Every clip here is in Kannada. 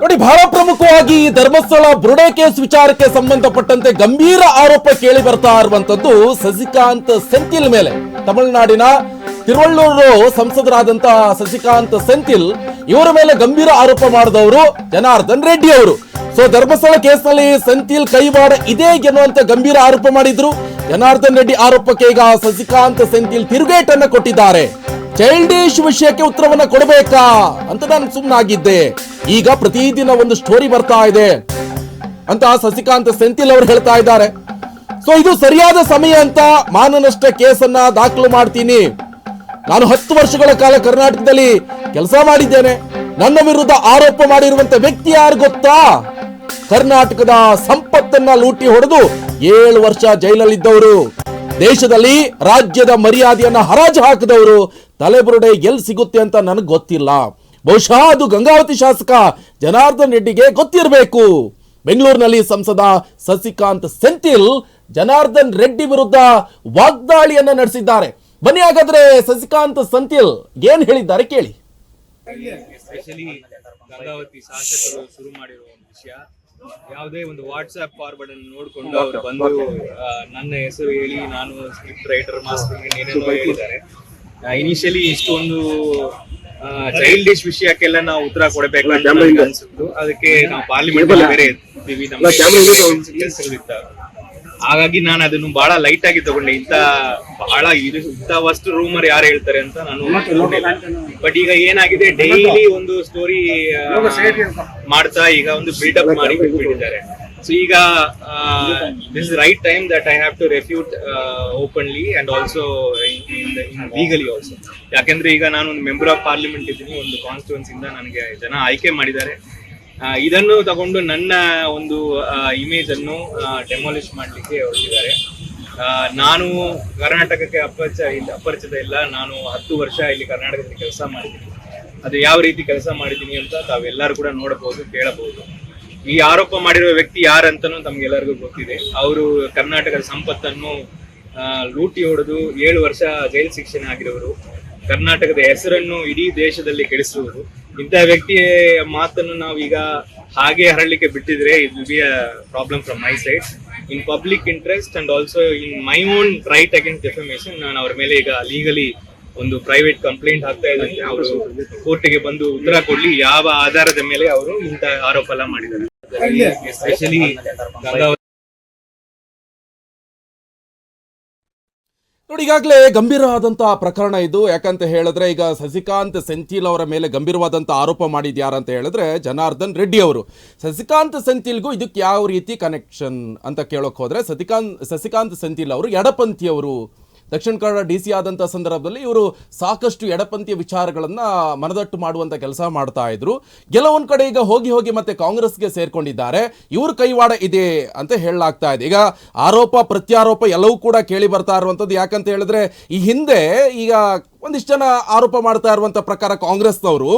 ನೋಡಿ, ಬಹಳ ಪ್ರಮುಖವಾಗಿ ಈ ಧರ್ಮಸ್ಥಳ ಬುರುಡೆ ಕೇಸ್ ವಿಚಾರಕ್ಕೆ ಸಂಬಂಧಪಟ್ಟಂತೆ ಗಂಭೀರ ಆರೋಪ ಕೇಳಿ ಬರ್ತಾ ಇರುವಂತದ್ದು ಸಸಿಕಾಂತ್ ಸೆಂಥಿಲ್ ಮೇಲೆ. ತಮಿಳುನಾಡಿನ ತಿರುವಳ್ಳೂರು ಸಂಸದರಾದಂತಹ ಸಸಿಕಾಂತ್ ಸೆಂಥಿಲ್, ಇವರ ಮೇಲೆ ಗಂಭೀರ ಆರೋಪ ಮಾಡಿದವರು ಜನಾರ್ದನ್ ರೆಡ್ಡಿ ಅವರು. ಸೊ ಧರ್ಮಸ್ಥಳ ಕೇಸ್ನಲ್ಲಿ ಸೆಂಥಿಲ್ ಕೈವಾಡ ಇದೆ ಎನ್ನುವಂತ ಗಂಭೀರ ಆರೋಪ ಮಾಡಿದ್ರು. ಜನಾರ್ದನ್ ರೆಡ್ಡಿ ಆರೋಪಕ್ಕೆ ಈಗ ಸಸಿಕಾಂತ್ ಸೆಂಥಿಲ್ ತಿರುಗೇಟನ್ನು ಕೊಟ್ಟಿದ್ದಾರೆ. ಚೈಲ್ಡಿಶ್ ವಿಷಯಕ್ಕೆ ಉತ್ತರವನ್ನ ಕೊಡಬೇಕಾ ಅಂತ ನಾನು ಸುಮ್ಮನಾಗಿದ್ದೆ ಈಗ ಪ್ರತಿದಿನ ಒಂದು ಸ್ಟೋರಿ ಬರ್ತಾ ಇದೆ ಅಂತ ಸಸಿಕಾಂತ್ ಸೆಂಥಿಲ್ ಅವರು ಹೇಳ್ತಾ ಇದ್ದಾರೆ. ಸೊ ಇದು ಸರಿಯಾದ ಸಮಯ ಅಂತ ಮಾನನಷ್ಟ ಕೇಸನ್ನ ದಾಖಲು ಮಾಡ್ತೀನಿ. ನಾನು ಹತ್ತು ವರ್ಷಗಳ ಕಾಲ ಕರ್ನಾಟಕದಲ್ಲಿ ಕೆಲಸ ಮಾಡಿದ್ದೇನೆ. ನನ್ನ ವಿರುದ್ಧ ಆರೋಪ ಮಾಡಿರುವಂತ ವ್ಯಕ್ತಿ ಯಾರು ಗೊತ್ತಾ? ಕರ್ನಾಟಕದ ಸಂಪತ್ತನ್ನ ಲೂಟಿ ಹೊಡೆದು ಏಳು ವರ್ಷ ಜೈಲಲ್ಲಿದ್ದವರು. ದೇಶದಲ್ಲಿ ರಾಜ್ಯದ ಮರ್ಯಾದೆಯನ್ನ ಹರಾಜು ಹಾಕಿದವರು. ತಲೆಬುರುಡೆ ಎಲ್ಲಿ ಸಿಗುತ್ತೆ ಅಂತ ನನಗೆ ಗೊತ್ತಿಲ್ಲ. ಬಹುಶಃ ಅದು ಗಂಗಾವತಿ ಶಾಸಕ ಜನಾರ್ದನ್ ರೆಡ್ಡಿಗೆ ಗೊತ್ತಿರಬೇಕು. ಬೆಂಗಳೂರಿನಲ್ಲಿ ಸಂಸದ ಸಸಿಕಾಂತ್ ಸೆಂಥಿಲ್ ಜನಾರ್ದನ್ ರೆಡ್ಡಿ ವಿರುದ್ಧ ವಾಗ್ದಾಳಿಯನ್ನ ನಡೆಸಿದ್ದಾರೆ. ಬನ್ನಿ ಹಾಗಾದ್ರೆ ಸಸಿಕಾಂತ್ ಸಂತಿಲ್ ಏನ್ ಹೇಳಿದ್ದಾರೆ ಕೇಳಿ. ಎಸ್ಪೆಷಲಿ ಗಂಗಾವತಿ ಶಾಸಕರು ಶುರು ಮಾಡಿರುವ ಒಂದು ವಿಷಯ ಯಾವುದೇ ಒಂದು ವಾಟ್ಸ್ಆಪ್ ಫಾರ್ವರ್ಡ್ ಅನ್ನು ನೋಡಿಕೊಂಡು ಅವರು ಬಂದು ನನ್ನ ಹೆಸರು ಹೇಳಿ ನಾನು ಸ್ಕ್ರಿಪ್ಟ್ ರೈಟರ್ ಮಾಸ್ಟರ್ ಏನೇನೋ ಹೇಳಿದ್ದಾರೆ. ಇನಿಷಿಯಲಿ ಇಷ್ಟೊಂದು ಚೈಲ್ಡಿಶ್ ವಿಷಯಕ್ಕೆಲ್ಲ ನಾವು ಉತ್ತರ ಕೊಡಬೇಕು ಅನ್ಸುತ್ತು. ಅದಕ್ಕೆ ನಾವು ಪಾರ್ಲಿಮೆಂಟ್ ಬೇರೆ ಇರ್ತೀವಿ ನಮ್ಮ ಹಾಗಾಗಿ ನಾನು ಅದನ್ನು ಬಹಳ ಲೈಟ್ ಆಗಿ ತಗೊಂಡೆ. ಇಂತ ಬಹಳ ಇದು ಇಂಥವಷ್ಟು ರೂಮರ್ ಯಾರು ಹೇಳ್ತಾರೆ ಅಂತ ನಾನು ಬಟ್ ಈಗ ಏನಾಗಿದೆ ಡೈಲಿ ಒಂದು ಸ್ಟೋರಿ ಮಾಡ್ತಾ ಈಗ ಒಂದು ಬಿಲ್ಡಪ್ ಮಾಡಿ ಬಿಟ್ಟಿದ್ದಾರೆ ಸೊ ಈಗ this right time that I have to refute openly and also legally also ಯಾಕೆಂದ್ರೆ ಈಗ ನಾನು ಒಂದು ಮೆಂಬರ್ ಆಫ್ ಪಾರ್ಲಿಮೆಂಟ್ ಇದ್ದೀನಿ, ಒಂದು ಕಾನ್ಸ್ಟಿಟ್ಯೂನ್ಸಿಯಿಂದ ನನಗೆ ಜನ ಆಯ್ಕೆ ಮಾಡಿದ್ದಾರೆ. ಇದನ್ನು ತಗೊಂಡು ನನ್ನ ಒಂದು ಇಮೇಜ್ ಅನ್ನು ಡೆಮಾಲಿಷ್ ಮಾಡಲಿಕ್ಕೆ ಹೊರಟಿದ್ದಾರೆ ನಾನು ಕರ್ನಾಟಕಕ್ಕೆ ಅಪರಿಚಯ ಇಲ್ಲ ಅಪರಿಚಿತ ಇಲ್ಲ. ನಾನು ಹತ್ತು ವರ್ಷ ಇಲ್ಲಿ ಕರ್ನಾಟಕದಲ್ಲಿ ಕೆಲಸ ಮಾಡಿದ್ದೀನಿ. ಅದು ಯಾವ ರೀತಿ ಕೆಲಸ ಮಾಡಿದ್ದೀನಿ ಅಂತ ತಾವೆಲ್ಲರೂ ಕೂಡ ನೋಡಬಹುದು, ಕೇಳಬಹುದು. ಈ ಆರೋಪ ಮಾಡಿರುವ ವ್ಯಕ್ತಿ ಯಾರಂತನೂ ತಮ್ಗೆಲ್ಲರಿಗೂ ಗೊತ್ತಿದೆ. ಅವರು ಕರ್ನಾಟಕದ ಸಂಪತ್ತನ್ನು ಲೂಟಿ ಹೊಡೆದು ಏಳು ವರ್ಷ ಜೈಲು ಶಿಕ್ಷಣ ಆಗಿರುವರು ಕರ್ನಾಟಕದ ಹೆಸರನ್ನು ಇಡೀ ದೇಶದಲ್ಲಿ ಕೆಡಿಸುವರು ಇಂತಹ ವ್ಯಕ್ತಿಯ ಮಾತನ್ನು ನಾವೀಗ ಹಾಗೆ ಹರಳಲಿಕ್ಕೆ ಬಿಟ್ಟಿದ್ರೆ it will be a problem from my side in public interest and also in my own right against defamation ನಾನು ಅವರ ಮೇಲೆ ಈಗ ಲೀಗಲಿ ಒಂದು ಪ್ರೈವೇಟ್ ಕಂಪ್ಲೇಂಟ್ ಹಾಕ್ತಾ ಇದ್ದೀನಿ ಅವರು ಕೋರ್ಟಿಗೆ ಬಂದು ಉತ್ತರ ಕೊಡ್ಲಿ ಯಾವ ಆಧಾರದ ಮೇಲೆ ಅವರು ಇಂತಹ ಆರೋಪ ಎಲ್ಲ ಮಾಡಿದ್ದಾರೆ. ಎಸ್ಪೆಷಲಿ ನೋಡಿ ಈಗಾಗಲೇ ಗಂಭೀರವಾದಂತಹ ಪ್ರಕರಣ ಇದು. ಯಾಕಂತ ಹೇಳಿದ್ರೆ ಈಗ ಸಸಿಕಾಂತ್ ಸೆಂಥಿಲ್ ಅವರ ಮೇಲೆ ಗಂಭೀರವಾದಂಥ ಆರೋಪ ಮಾಡಿದ್ ಅಂತ ಹೇಳಿದ್ರೆ ಜನಾರ್ದನ್ ರೆಡ್ಡಿ ಅವರು. ಸಸಿಕಾಂತ್ ಸೆಂಥಿಲ್ಗೂ ಇದಕ್ಕೆ ಯಾವ ರೀತಿ ಕನೆಕ್ಷನ್ ಅಂತ ಕೇಳೋಕೆ ಹೋದ್ರೆ ಸಸಿಕಾಂತ್ ಸಸಿಕಾಂತ್ ಸೆಂಥಿಲ್ ಅವರು ಎಡಪಂಥಿಯವರು ದಕ್ಷಿಣ ಕನ್ನಡ ಡಿ ಸಿ ಆದಂಥ ಸಂದರ್ಭದಲ್ಲಿ ಇವರು ಸಾಕಷ್ಟು ಎಡಪಂಥೀಯ ವಿಚಾರಗಳನ್ನು ಮನದಟ್ಟು ಮಾಡುವಂಥ ಕೆಲಸ ಮಾಡ್ತಾ ಇದ್ರು. ಕೆಲವೊಂದು ಕಡೆ ಈಗ ಹೋಗಿ ಹೋಗಿ ಮತ್ತೆ ಕಾಂಗ್ರೆಸ್ಗೆ ಸೇರ್ಕೊಂಡಿದ್ದಾರೆ. ಇವ್ರ ಕೈವಾಡ ಇದೆ ಅಂತ ಹೇಳಲಾಗ್ತಾ ಇದೆ. ಈಗ ಆರೋಪ, ಪ್ರತ್ಯಾರೋಪ ಎಲ್ಲವೂ ಕೂಡ ಕೇಳಿ ಬರ್ತಾ ಇರುವಂಥದ್ದು ಯಾಕಂತ ಹೇಳಿದ್ರೆ ಈ ಹಿಂದೆ ಈಗ ಒಂದಿಷ್ಟು ಜನ ಆರೋಪ ಮಾಡ್ತಾ ಇರುವಂಥ ಪ್ರಕಾರ ಕಾಂಗ್ರೆಸ್ನವರು,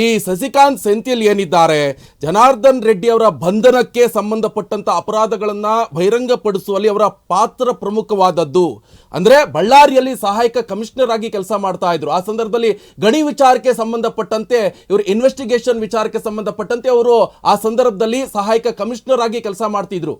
ಈ ಸಸಿಕಾಂತ್ ಸೆಂಥಿಲ್ ಏನಿದ್ದಾರೆ, ಜನಾರ್ದನ್ ರೆಡ್ಡಿ ಅವರ ಬಂಧನಕ್ಕೆ ಸಂಬಂಧಪಟ್ಟಂತ ಅಪರಾಧಗಳನ್ನು ಬಹಿರಂಗಪಡಿಸುವಲ್ಲಿ ಅವರ ಪಾತ್ರ ಪ್ರಮುಖವಾದದ್ದು. ಅಂದ್ರೆ ಬಳ್ಳಾರಿಯಲ್ಲಿ ಸಹಾಯಕ ಕಮಿಷನರ್ ಆಗಿ ಕೆಲಸ ಮಾಡ್ತಾ ಇದ್ರು. ಆ ಸಂದರ್ಭದಲ್ಲಿ ಗಣಿ ವಿಚಾರಕ್ಕೆ ಸಂಬಂಧಪಟ್ಟಂತೆ, ಇವರು ಇನ್ವೆಸ್ಟಿಗೇಷನ್ ವಿಚಾರಕ್ಕೆ ಸಂಬಂಧಪಟ್ಟಂತೆ ಅವರು ಆ ಸಂದರ್ಭದಲ್ಲಿ ಸಹಾಯಕ ಕಮಿಷನರ್ ಆಗಿ ಕೆಲಸ ಮಾಡ್ತಿದ್ರು.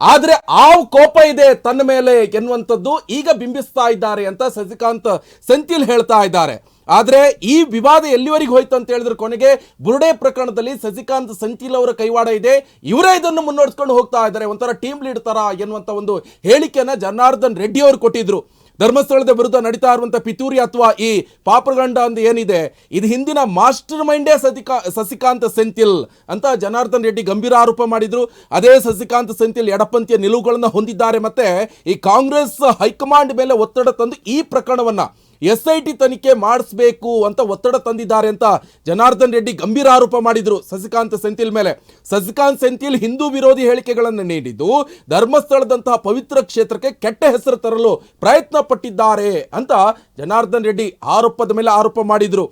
ಆದ್ರೆ ಆ ಕೋಪ ಇದೆ ತನ್ನ ಮೇಲೆ ಎನ್ನುವಂಥದ್ದು ಈಗ ಬಿಂಬಿಸ್ತಾ ಇದ್ದಾರೆ ಅಂತ ಸಸಿಕಾಂತ್ ಸೆಂಥಿಲ್ ಹೇಳ್ತಾ ಇದ್ದಾರೆ. ಆದರೆ ಈ ವಿವಾದ ಎಲ್ಲಿವರೆಗೆ ಹೋಯ್ತು ಅಂತ ಹೇಳಿದ್ರೆ ಕೊನೆಗೆ ಬುರುಡೆ ಪ್ರಕರಣದಲ್ಲಿ ಸಸಿಕಾಂತ್ ಸೆಂಥಿಲ್ ಅವರ ಕೈವಾಡ ಇದೆ. ಇವರೇ ಇದನ್ನು ಮುನ್ನಡೆಸ್ಕೊಂಡು ಹೋಗ್ತಾ ಇದ್ದಾರೆ. ಒಂಥರ ಟೀಮ್ ಲೀಡ್ ತರ ಎನ್ನುವಂಥ ಒಂದು ಹೇಳಿಕೆಯನ್ನ ಜನಾರ್ದನ್ ರೆಡ್ಡಿ ಅವರು ಕೊಟ್ಟಿದ್ರು. ಧರ್ಮಸ್ಥಳದ ವಿರುದ್ಧ ನಡೀತಾ ಇರುವಂಥ ಪಿತೂರಿ ಅಥವಾ ಈ ಪಾಪಗಂಡ ಅಂತ ಏನಿದೆ, ಇದು ಹಿಂದಿನ ಮಾಸ್ಟರ್ ಮೈಂಡೇ ಸಸಿಕಾ ಸಸಿಕಾಂತ್ ಸೆಂಥಿಲ್ ಅಂತ ಜನಾರ್ದನ್ ರೆಡ್ಡಿ ಗಂಭೀರ ಆರೋಪ ಮಾಡಿದ್ರು. ಅದೇ ಸಸಿಕಾಂತ್ ಸೆಂಥಿಲ್ ಎಡಪಂಥೀಯ ನಿಲುವುಗಳನ್ನು ಹೊಂದಿದ್ದಾರೆ ಮತ್ತೆ ಈ ಕಾಂಗ್ರೆಸ್ ಹೈಕಮಾಂಡ್ ಮೇಲೆ ಒತ್ತಡ ತಂದು ಈ ಪ್ರಕರಣವನ್ನ ಎಸ್ ಐ ಟಿ ತನಿಖೆ ಮಾಡಿಸ್ಬೇಕು ಅಂತ ಒತ್ತಡ ತಂದಿದ್ದಾರೆ ಅಂತ ಜನಾರ್ದನ್ ರೆಡ್ಡಿ ಗಂಭೀರ ಆರೋಪ ಮಾಡಿದ್ರು ಸಸಿಕಾಂತ್ ಸೆಂಥಿಲ್ ಮೇಲೆ. ಸಸಿಕಾಂತ್ ಸೆಂಥಿಲ್ ಹಿಂದೂ ವಿರೋಧಿ ಹೇಳಿಕೆಗಳನ್ನು ನೀಡಿದ್ದು, ಧರ್ಮಸ್ಥಳದಂತಹ ಪವಿತ್ರ ಕ್ಷೇತ್ರಕ್ಕೆ ಕೆಟ್ಟ ಹೆಸರು ತರಲು ಪ್ರಯತ್ನ ಪಟ್ಟಿದ್ದಾರೆ ಅಂತ ಜನಾರ್ದನ್ ರೆಡ್ಡಿ ಆರೋಪದ ಮೇಲೆ ಆರೋಪ ಮಾಡಿದ್ರು.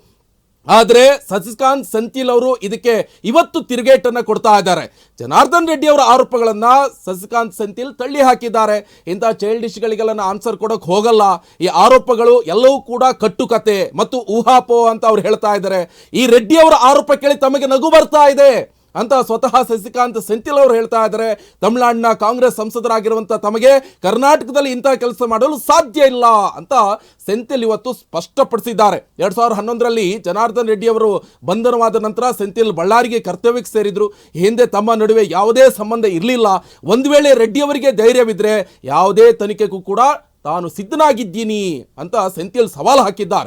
ಆದರೆ ಸಸಿಕಾಂತ್ ಸಂತಿಲ್ ಅವರು ಇದಕ್ಕೆ ಇವತ್ತು ತಿರುಗೇಟನ್ನು ಕೊಡ್ತಾ ಇದ್ದಾರೆ. ಜನಾರ್ದನ್ ರೆಡ್ಡಿ ಅವರ ಆರೋಪಗಳನ್ನು ಸಸಿಕಾಂತ್ ಸಂತಿಲ್ ತಳ್ಳಿ ಹಾಕಿದ್ದಾರೆ. ಇಂಥ ಚೈಲ್ಡಿಶ್ಗಳಿಗೆಲ್ಲ ಆನ್ಸರ್ ಕೊಡೋಕೆ ಹೋಗಲ್ಲ. ಈ ಆರೋಪಗಳು ಎಲ್ಲವೂ ಕೂಡ ಕಟ್ಟುಕತೆ ಮತ್ತು ಊಹಾಪೋ ಅಂತ ಅವ್ರು ಹೇಳ್ತಾ ಇದ್ದಾರೆ. ಈ ರೆಡ್ಡಿ ಅವರ ಆರೋಪ ಕೇಳಿ ತಮಗೆ ನಗು ಬರ್ತಾ ಇದೆ. ಅಂತ ಸ್ವತಃ ಸಸಿಕಾಂತ್ ಸೆಂಥಿಲ್ ಅವರು ಹೇಳ್ತಾ ಇದ್ದಾರೆ. ತಮಿಳುನಾಡಿನ ಕಾಂಗ್ರೆಸ್ ಸಂಸದರಾಗಿರುವಂತ ತಮಗೆ ಕರ್ನಾಟಕದಲ್ಲಿ ಇಂಥ ಕೆಲಸ ಮಾಡಲು ಸಾಧ್ಯ ಇಲ್ಲ ಅಂತ ಸೆಂಥಿಲ್ ಇವತ್ತು ಸ್ಪಷ್ಟಪಡಿಸಿದ್ದಾರೆ. ಎರಡು ಸಾವಿರದ ಹನ್ನೊಂದರಲ್ಲಿ ಜನಾರ್ದನ್ ರೆಡ್ಡಿ ಅವರು ಬಂಧನವಾದ ನಂತರ ಸೆಂಥಿಲ್ ಬಳ್ಳಾರಿಗೆ ಕರ್ತವ್ಯಕ್ಕೆ ಸೇರಿದ್ರು. ಹಿಂದೆ ತಮ್ಮ ನಡುವೆ ಯಾವುದೇ ಸಂಬಂಧ ಇರಲಿಲ್ಲ. ಒಂದು ವೇಳೆ ರೆಡ್ಡಿ ಅವರಿಗೆ ಧೈರ್ಯವಿದ್ರೆ ಯಾವುದೇ ತನಿಖೆಗೂ ಕೂಡ ತಾನು ಸಿದ್ಧನಾಗಿದ್ದೀನಿ ಅಂತ ಸೆಂಥಿಲ್ ಸವಾಲು ಹಾಕಿದ್ದಾರೆ.